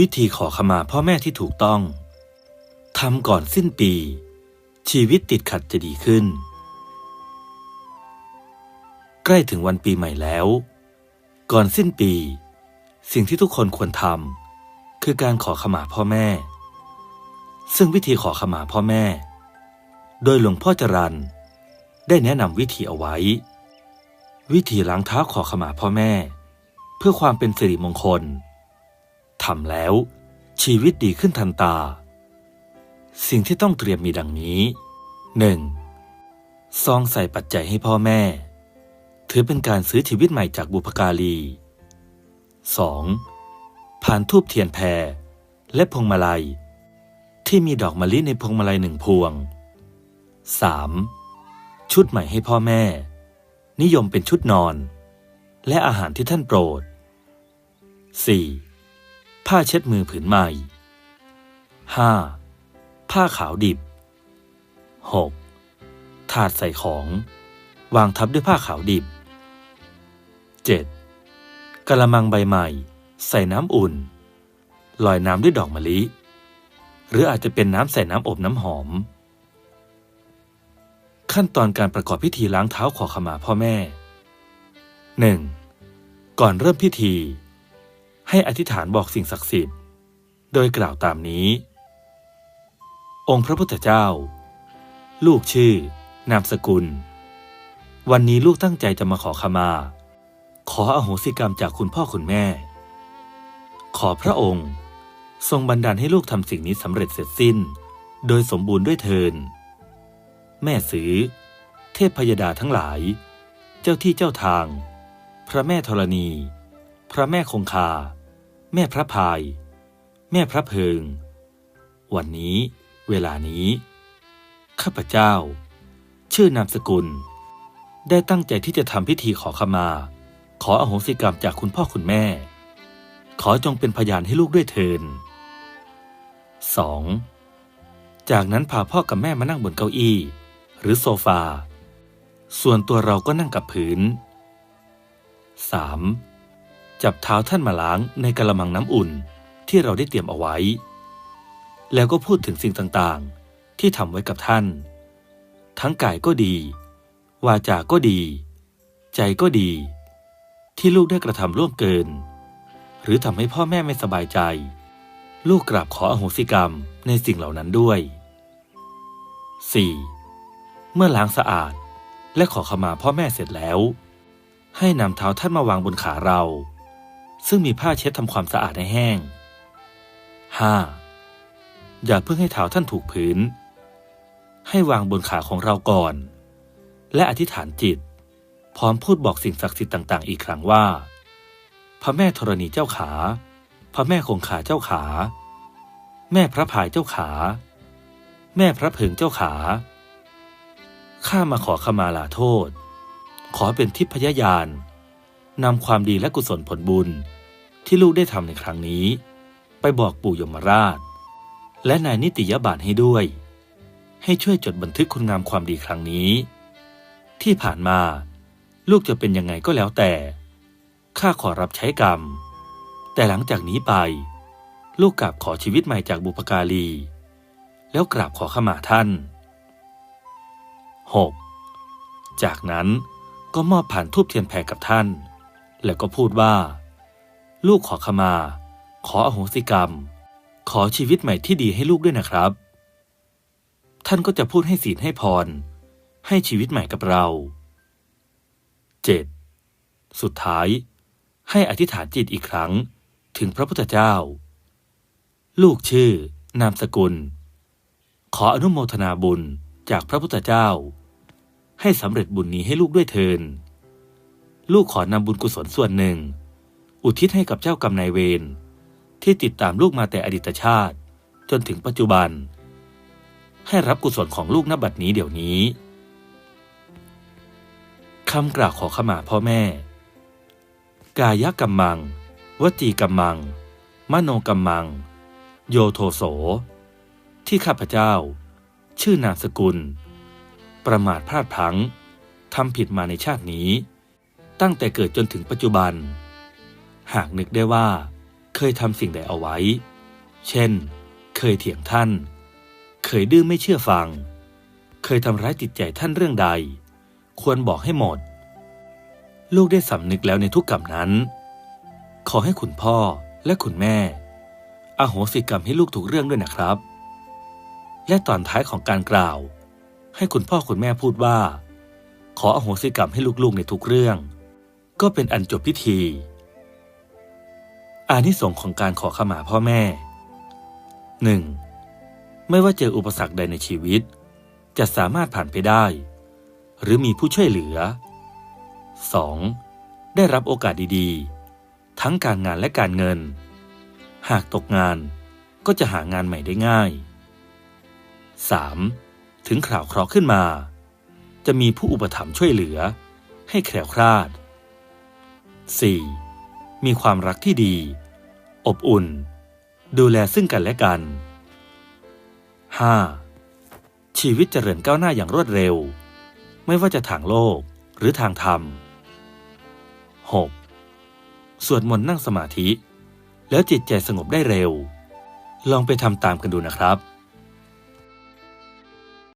วิธีขอขมาพ่อแม่ที่ถูกต้องทำก่อนสิ้นปี ชีวิตติดขัดจะดีขึ้น ใกล้ถึงวันปีใหม่แล้ว ก่อนสิ้นปี สิ่งที่ทุกคนควรทำคือการขอขมาพ่อแม่ ซึ่งวิธีขอขมาพ่อแม่ โดยหลวงพ่อจรันได้แนะนำวิธีเอาไว้ วิธีล้างเท้าขอขมาพ่อแม่ เพื่อความเป็นสิริมงคล ทำแล้ว ชีวิตดีขึ้นทันตา สิ่งที่ต้องเตรียมมีดังนี้ 1. ซองใส่ปัจจัยให้พ่อแม่ ถือเป็นการซื้อชีวิตใหม่จากบุพการี 2. ผ่านทูบเทียนแพร และพวงมาลัย ที่มีดอกมะลิในพวงมาลัยหนึ่งพวง 3. ชุดใหม่ให้พ่อแม่ นิยมเป็นชุดนอน และอาหารที่ท่านโปรด 4. ผ้าเช็ดมือผืนใหม่ 5. ผ้าขาวดิบ 6. ถาดใส่ของ วางทับด้วยผ้าขาวดิบ 7. กะละมังใบใหม่ ใส่น้ำอุ่น ลอยน้ำด้วยดอกมะลิ หรืออาจจะเป็นน้ำใส่น้ำอบน้ำหอม ขั้นตอนการประกอบพิธีล้างเท้าขอขมาพ่อแม่ 1. ก่อนเริ่มพิธี ให้อธิษฐานบอกสิ่งศักดิ์สิทธิ์ โดยกล่าวตามนี้ องค์พระพุทธเจ้า ลูกชื่อ นามสกุล วันนี้ลูกตั้งใจจะมาขอขมา ขออโหสิกรรมจากคุณพ่อคุณแม่ ขอพระองค์ ทรงบันดาลให้ลูกทำสิ่งนี้สำเร็จเสร็จสิ้น โดยสมบูรณ์ด้วยเทิน แม่สือ เทพพยดาทั้งหลาย เจ้าที่เจ้าทาง พระแม่ธรณี พระแม่คงคา แม่พระพาย แม่พระเพิง วันนี้เวลานี้ ข้าพเจ้า ชื่อนามสกุล ได้ตั้งใจที่จะทำพิธีขอขมา ขออโหสิกรรมจากคุณพ่อคุณแม่ ขอจงเป็นพยานให้ลูกด้วยเทิน 2. จากนั้นพาพ่อกับแม่มานั่งบนเก้าอี้ หรือโซฟา ส่วนตัวเราก็นั่งกับพื้น 3. จับเท้าท่านมาล้างในกระมังน้ำอุ่นที่เราได้เตรียมเอาไว้ แล้วก็พูดถึงสิ่งต่างๆ ที่ทำไว้กับท่าน ทั้งกายก็ดี วาจาก็ดี ใจก็ดี ที่ลูกได้กระทำล่วงเกิน หรือทำให้พ่อแม่ไม่สบายใจ ลูกกราบขออโหสิกรรมในสิ่งเหล่านั้นด้วย 4. เมื่อล้างสะอาดและขอขมาพ่อแม่เสร็จแล้ว ให้นำเท้าท่านมาวางบนขาเรา ซึ่งมีผ้าเช็ดทำความสะอาดให้แห้ง 5. อย่าเพิ่งให้เท้าท่านถูกพื้น ให้วางบนขาของเราก่อน และอธิษฐานจิต พร้อมพูดบอกสิ่งศักดิ์สิทธิ์ต่าง ๆ อีกครั้งว่า พระแม่ธรณีเจ้าขา พระแม่คงคาเจ้าขา แม่พระพายเจ้าขา แม่พระเพิงเจ้าขา ข้ามาขอขมาลาโทษ ขอเป็นทิพยญาณนำความดีและกุศลผลบุญ ที่ลูกได้ทำในครั้งนี้ ไปบอกปู่ยมราช และนายนิติยบาลให้ด้วย ให้ช่วยจดบันทึกคุณงามความดีครั้งนี้ ที่ผ่านมา ลูกจะเป็นยังไงก็แล้วแต่ข้าขอรับใช้กรรม แต่หลังจากนี้ไป ลูกกราบขอชีวิตใหม่จากบุพการี แล้วกราบขอขมาท่าน 6. จากนั้นก็มอบผ่านทูบเทียนแผ่กับท่าน แล้วก็พูดว่า ลูกขอขมา ขออโหสิกรรม ขอชีวิตใหม่ที่ดีให้ลูกด้วยนะครับ ท่านก็จะพูดให้ศีลให้พร ให้ชีวิตใหม่กับเรา 7. สุดท้าย ให้อธิษฐานจิตอีกครั้ง ถึงพระพุทธเจ้า ลูกชื่อ นามสกุล ขออนุโมทนาบุญจากพระพุทธเจ้า ให้สำเร็จบุญนี้ให้ลูกด้วยเทิน ลูกขอนำบุญกุศลส่วนหนึ่ง อุทิศให้กับเจ้ากรรมนายเวรที่ติดตามลูกมาแต่อดีตชาติ จนถึงปัจจุบัน ให้รับกุศลของลูกณบัดนี้เดี๋ยวนี้คำกล่าวขอขมาพ่อแม่ กายกรรมัง วจีกรรมัง มโนกรรมัง โยโทโส ที่ข้าพเจ้า ชื่อนามสกุล ประมาทพลาดพลั้งทำผิดมาในชาตินี้ ตั้งแต่เกิดจนถึงปัจจุบัน หากนึกได้ว่า เคยทำสิ่งใดเอาไว้ เช่น เคยเถียงท่าน เคยดื้อไม่เชื่อฟัง เคยทำร้ายจิตใจท่านเรื่องใด ควรบอกให้หมด ลูกได้สำนึกแล้วในทุกกรรมนั้น ขอให้คุณพ่อและคุณแม่ อโหสิกรรมให้ลูกถูกเรื่องด้วยนะครับ และตอนท้ายของการกล่าว ให้คุณพ่อคุณแม่พูดว่า ขออโหสิกรรมให้ลูกๆในทุกเรื่อง ก็เป็นอันจบพิธี อานิสงส์ของการขอขมาพ่อแม่ 1. ไม่ว่าเจออุปสรรคใดในชีวิต จะสามารถผ่านไปได้ หรือมีผู้ช่วยเหลือ 2. ได้รับโอกาสดีๆ ทั้งการงานและการเงิน หากตกงานก็จะหางานใหม่ได้ง่าย 3. ถึงข่าวเคราะห์ขึ้นมา จะมีผู้อุปถัมภ์ช่วยเหลือ ให้แคล้วคลาด 4. มีความรักที่ดี อบอุ่น ดูแลซึ่งกันและกัน 5. ชีวิตเจริญก้าวหน้าอย่างรวดเร็ว ไม่ว่าจะทางโลกหรือทางธรรม 6. สวดมนต์นั่งสมาธิ แล้วจิตใจสงบได้เร็ว ลองไปทำตามกันดูนะครับ